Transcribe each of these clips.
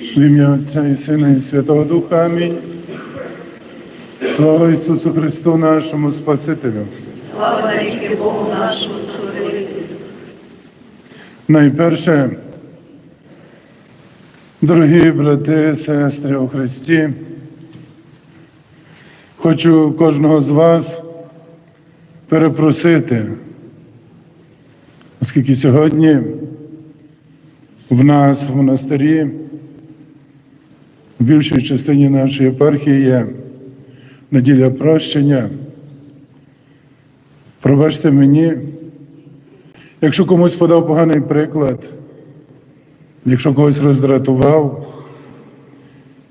В ім'я Отця і Сина і Святого Духа. Амінь. Слава Ісусу Христу, нашому Спасителю. Слава навіки Богу нашому Сурителю. Найперше, дорогі брати, сестри у Христі, хочу кожного з вас перепросити, оскільки сьогодні в нас в монастирі, в більшій частині нашої єпархії є неділя прощення. Пробачте мені, Якщо комусь подав поганий приклад, якщо когось роздратував,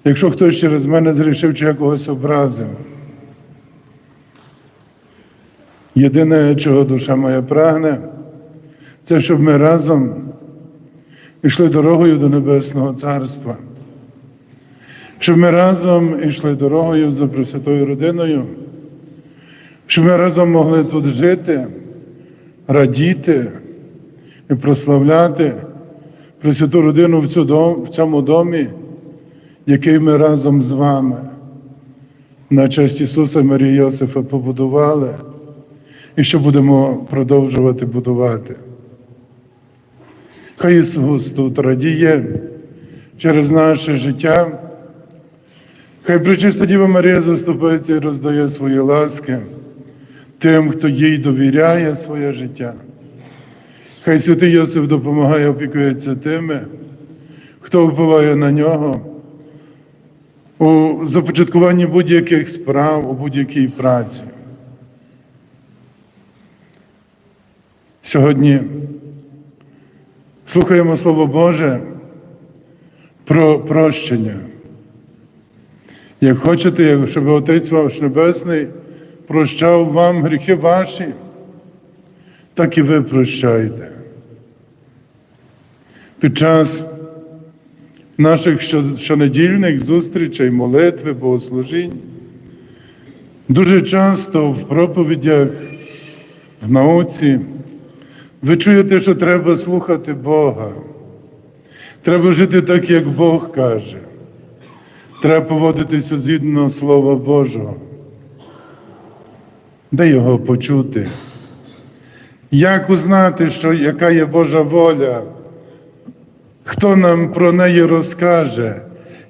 якщо хтось через мене зрішив чи я когось образив, єдине, чого душа моя прагне, це щоб ми разом йшли дорогою до Небесного Царства, щоб ми разом йшли дорогою за Пресвятою родиною, щоб ми разом могли тут жити радіти і прославляти Пресвяту родину в, цьому домі, який ми разом з вами на честь Ісуса Марії Йосифа побудували і що будемо продовжувати будувати. Хай Ісус тут радіє через наше життя. Хай Пречиста Діва Марія заступається і роздає свої ласки тим, хто їй довіряє своє життя. Хай святий Йосиф допомагає, опікується тими, хто впливає на нього у започаткуванні будь-яких справ, у будь-якій праці. Сьогодні слухаємо Слово Боже про прощення. Як хочете, щоб Отець ваш Небесний прощав вам гріхи ваші, так і ви прощайте. Під час наших щонедільних зустрічей, молитви, богослужінь, дуже часто в проповідях, в науці, ви чуєте, що треба слухати Бога. Треба жити так, як Бог каже. Треба поводитися згідно Слова Божого. Де його почути? Як узнати, що, яка є Божа воля? Хто нам про неї розкаже,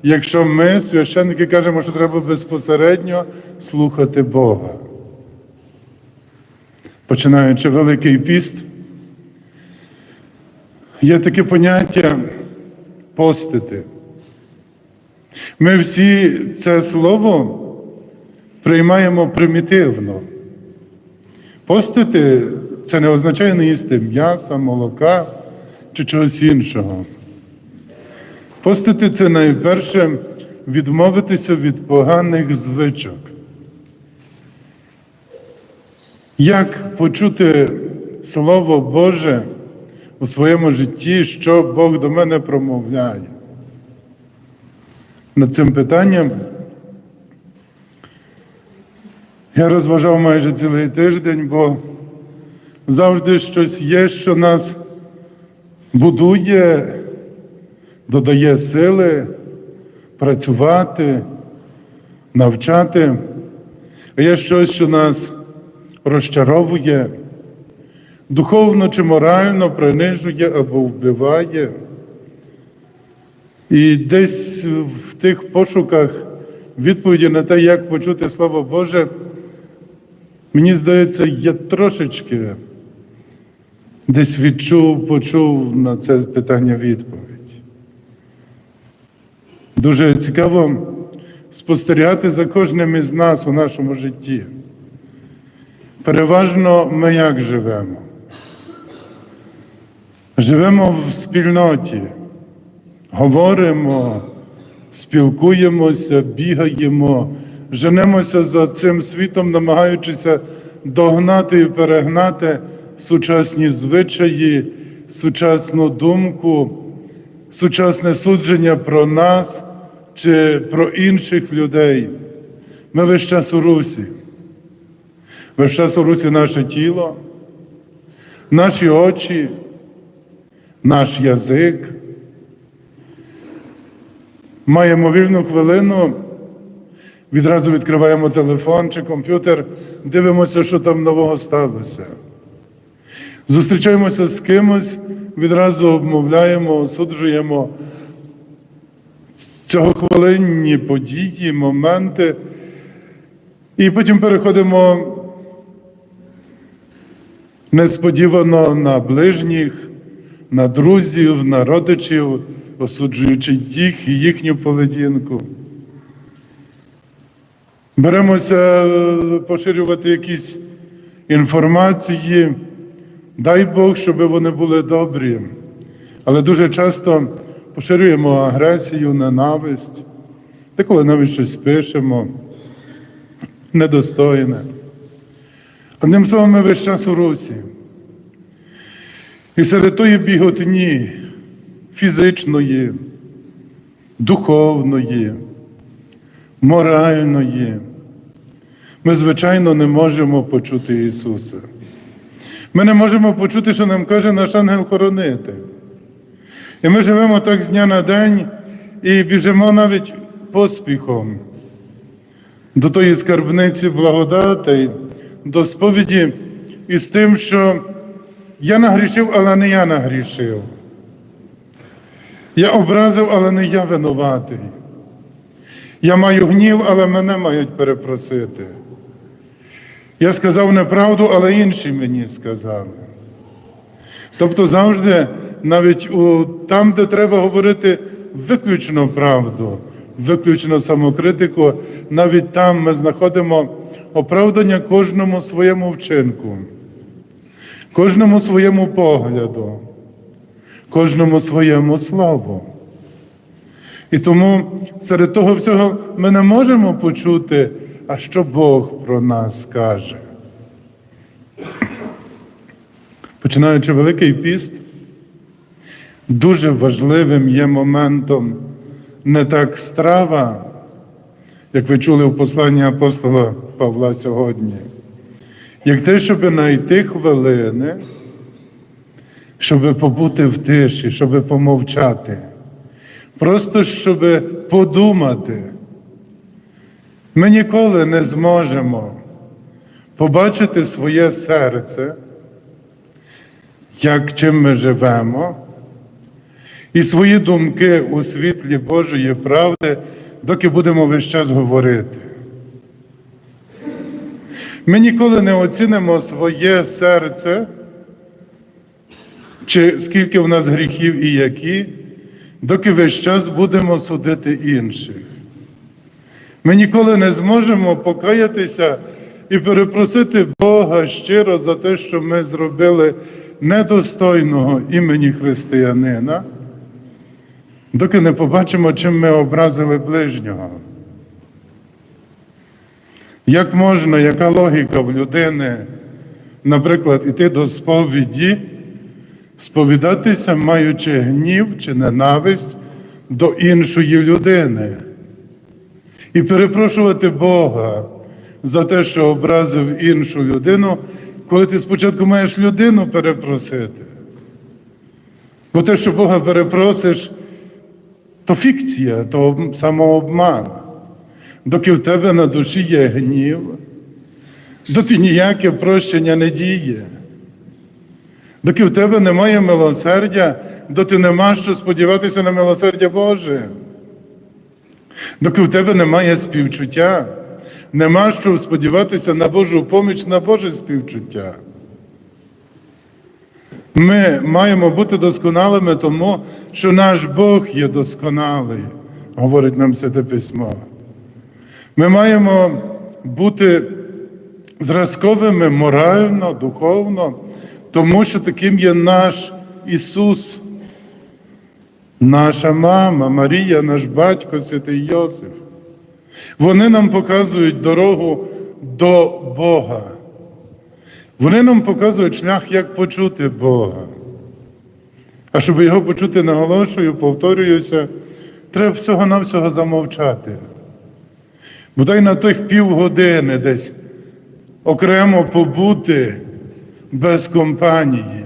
якщо ми, священники, кажемо, що треба безпосередньо слухати Бога? Починаючи Великий піст, є таке поняття постити. Ми всі це слово приймаємо примітивно. Постити це не означає не їсти м'яса, молока чи чогось іншого. Постити це найперше відмовитися від поганих звичок. Як почути Слово Боже у своєму житті, що Бог до мене промовляє? Над цим питанням я розважав майже цілий тиждень, бо завжди щось є, що нас будує, додає сили працювати, навчати. А є щось, що нас розчаровує, духовно чи морально принижує або вбиває. І десь в тих пошуках відповіді на те, як почути Слово Боже, мені здається, я трошечки десь відчув, почув на це питання відповідь. Дуже цікаво спостерігати за кожним із нас у нашому житті. Переважно ми як живемо? Живемо в спільноті, говоримо, спілкуємося, бігаємо, женемося за цим світом, намагаючися догнати і перегнати сучасні звичаї, сучасну думку, сучасне судження про нас чи про інших людей. Ми весь час у русі. Весь час у русі наше тіло, наші очі, наш язик. Маємо вільну хвилину, відразу відкриваємо телефон чи комп'ютер, дивимося, що там нового сталося. Зустрічаємося з кимось, відразу обмовляємо, осуджуємо. Цього хвилинні події, моменти, і потім переходимо несподівано на ближніх, на друзів, на родичів, осуджуючи їх і їхню поведінку. Беремося е, поширювати якісь інформації. Дай Бог, щоб вони були добрі. Але дуже часто поширюємо агресію, ненависть, деколи навіть щось пишемо, недостойне. Одним словом, ми весь час у русі. І серед тої біготні фізичної, духовної, моральної, ми, звичайно, не можемо почути Ісуса. Ми не можемо почути, що нам каже наш ангел-хоронитель. І ми живемо так з дня на день і біжимо навіть поспіхом до тої скарбниці благодатей, до сповіді із тим, що я нагрішив, але не я нагрішив. Я образив, але не я винуватий. Я маю гнів, але мене мають перепросити. Я сказав неправду, але інші мені сказали. Тобто завжди, навіть у, там, де треба говорити виключно правду, виключно самокритику, навіть там ми знаходимо оправдання кожному своєму вчинку, кожному своєму погляду, кожному своєму слову. І тому серед того всього ми не можемо почути, а що Бог про нас скаже. Починаючи Великий піст, дуже важливим є моментом не так страва, як ви чули в посланні апостола Павла сьогодні, як те, щоб знайти хвилини, щоб побути в тиші, щоб помовчати, просто щоб подумати. Ми ніколи не зможемо побачити своє серце, як чим ми живемо, і свої думки у світлі Божої правди, доки будемо весь час говорити. Ми ніколи не оцінимо своє серце, чи скільки в нас гріхів і які, доки весь час будемо судити інших. Ми ніколи не зможемо покаятися і перепросити Бога щиро за те, що ми зробили недостойного імені християнина, доки не побачимо, чим ми образили ближнього. Як можна, яка логіка в людини, наприклад, іти до сповіді, сповідатися, маючи гнів чи ненависть до іншої людини? і перепрошувати Бога за те, що образив іншу людину, коли ти спочатку маєш людину перепросити. Бо те, що Бога перепросиш, то фікція, то самообман. Доки в тебе на душі є гнів, доки ніяке прощення не діє. Доки в тебе немає милосердя, доти нема що сподіватися на милосердя Боже. Доки в тебе немає співчуття, нема що сподіватися на Божу поміч, на Боже співчуття. Ми маємо бути досконалими тому, що наш Бог є досконалий, говорить нам Святе Письмо. Ми маємо бути зразковими морально, духовно, тому що таким є наш Ісус. Наша мама Марія, наш батько, святий Йосиф. Вони нам показують дорогу до Бога. Вони нам показують шлях, як почути Бога. А щоб його почути, наголошую, повторююся, треба всього-навсього замовчати. Бодай на тих півгодини десь окремо побути без компанії.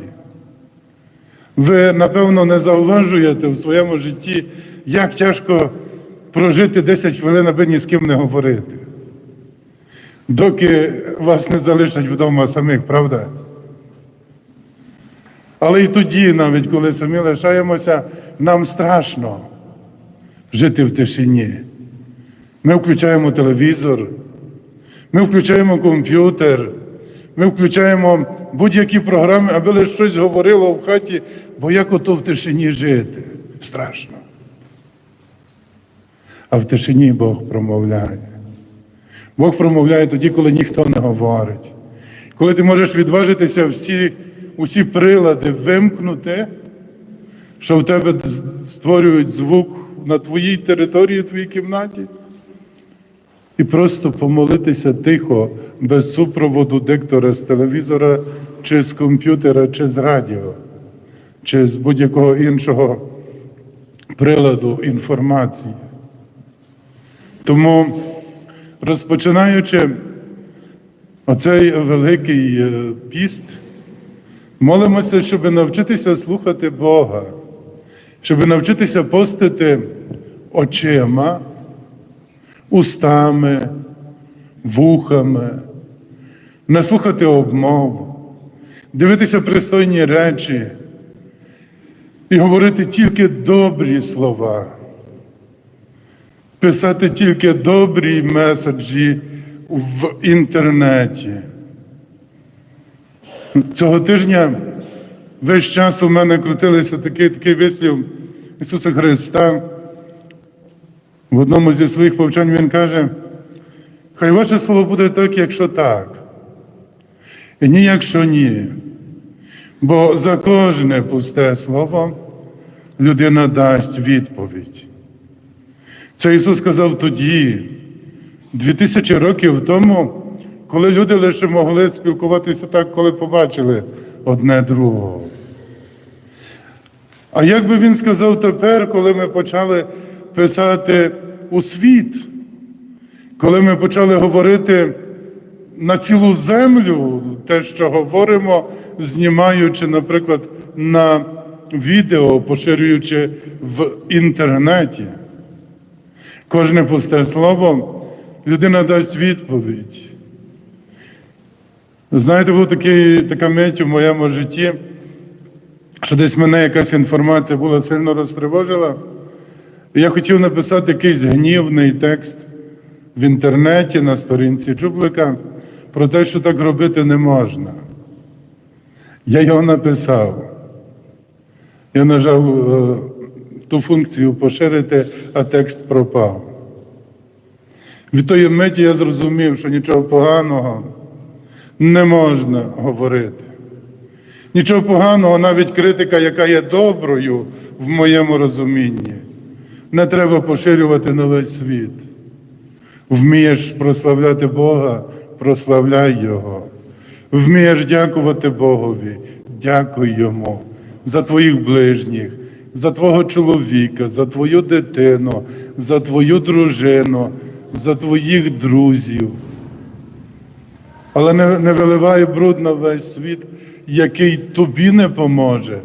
Ви, напевно, не зауважуєте в своєму житті, як тяжко прожити 10 хвилин, аби ні з ким не говорити. Доки вас не залишать вдома самих, правда? Але і тоді, навіть коли самі лишаємося, нам страшно жити в тишині. Ми включаємо телевізор, ми включаємо комп'ютер, ми включаємо будь-які програми, аби лише щось говорило в хаті, бо як ото в тишині жити? Страшно. А в тишині Бог промовляє. Бог промовляє тоді, коли ніхто не говорить. Коли ти можеш відважитися всі, усі прилади вимкнути, що в тебе створюють звук на твоїй території, твоїй кімнаті, і просто помолитися тихо, без супроводу диктора з телевізора, чи з комп'ютера, чи з радіо, чи з будь-якого іншого приладу інформації. Тому, розпочинаючи оцей великий е, піст, молимося, щоб навчитися слухати Бога, щоб навчитися постити очима, устами, вухами, не слухати обмов, дивитися пристойні речі і говорити тільки добрі слова писати тільки добрі меседжі в інтернеті. Цього тижня весь час у мене крутилися такий, такий вислів Ісуса Христа. В одному зі своїх повчань Він каже, хай ваше слово буде так, якщо так, і ні, якщо ні. Бо за кожне пусте слово людина дасть відповідь. Це Ісус сказав тоді, дві тисячі років тому, коли люди лише могли спілкуватися так, коли побачили одне другого. А як би він сказав тепер, коли ми почали писати у світ, коли ми почали говорити на цілу землю, те, що говоримо, знімаючи, наприклад, на відео, поширюючи в інтернеті. Кожне пусте слово людина дасть відповідь. Знаєте, був такий, така мить у моєму житті, що десь мене якась інформація була сильно розтривожила. Я хотів написати якийсь гнівний текст в інтернеті на сторінці Джублика про те, що так робити не можна. Я його написав. Я нажав е, ту функцію поширити, а текст пропав. Від тої миті я зрозумів, що нічого поганого не можна говорити. Нічого поганого, навіть критика, яка є доброю в моєму розумінні, не треба поширювати на весь світ. Вмієш прославляти Бога, прославляй Його. Вмієш дякувати Богові, дякуй Йому за твоїх ближніх, за твого чоловіка, за твою дитину, за твою дружину, за твоїх друзів. Але не, не виливай бруд на весь світ, який тобі не поможе.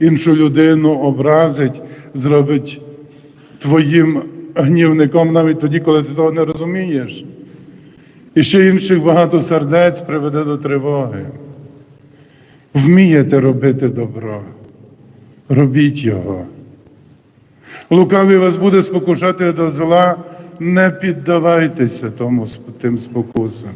Іншу людину образить, зробить твоїм гнівником навіть тоді, коли ти того не розумієш. І ще інших багато сердець приведе до тривоги. Вмієте робити добро, робіть його. Лукавий вас буде спокушати до зла, не піддавайтеся тому тим спокусам.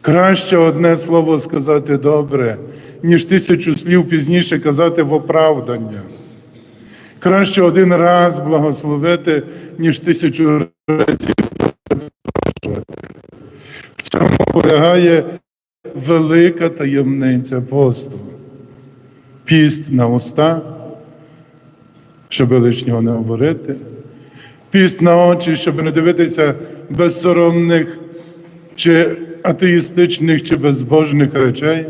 Краще одне слово сказати добре, ніж тисячу слів пізніше казати в оправдання. Краще один раз благословити, ніж тисячу разів. В цьому полягає велика таємниця посту. Піст на уста, щоб лишнього не говорити, піст на очі, щоб не дивитися безсоромних чи атеїстичних чи безбожних речей,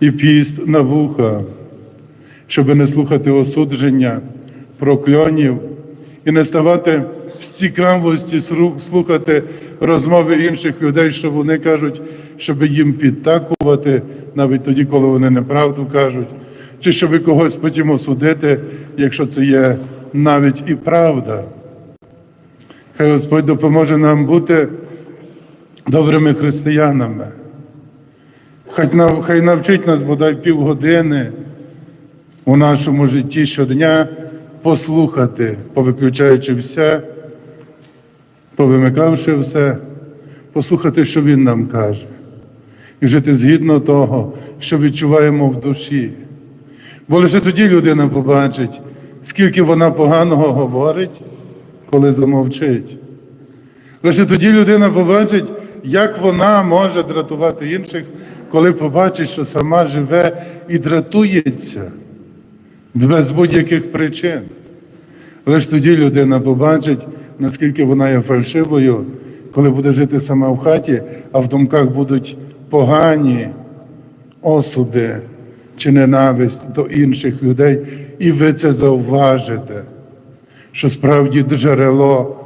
і піст на вуха, щоб не слухати осудження, прокльонів і не ставати з цікавості слухати розмови інших людей, що вони кажуть, щоб їм підтакувати, навіть тоді, коли вони неправду кажуть, чи щоб когось потім осудити, якщо це є навіть і правда. Хай Господь допоможе нам бути добрими християнами. Хай, навчить нас бодай півгодини у нашому житті щодня послухати, повиключаючи все, повимикавши все, послухати, що Він нам каже, і жити згідно того, що відчуваємо в душі. Бо лише тоді людина побачить, скільки вона поганого говорить, коли замовчить. Лише тоді людина побачить, як вона може дратувати інших, коли побачить, що сама живе і дратується без будь-яких причин. Лише тоді людина побачить, наскільки вона є фальшивою, коли буде жити сама в хаті, а в думках будуть погані осуди чи ненависть до інших людей, і ви це зауважите, що справді джерело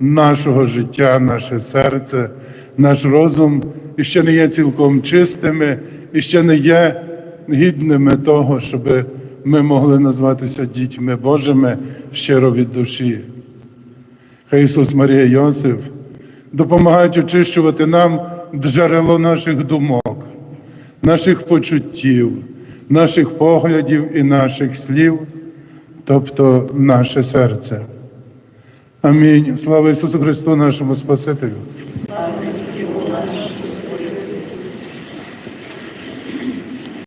нашого життя, наше серце, наш розум і ще не є цілком чистими, і ще не є гідними того, щоб ми могли назватися дітьми Божими щиро від душі. Хай Ісус Марія Йосиф допомагають очищувати нам джерело наших думок, наших почуттів, наших поглядів і наших слів, тобто наше серце. Амінь. Слава Ісусу Христу, нашому Спасителю.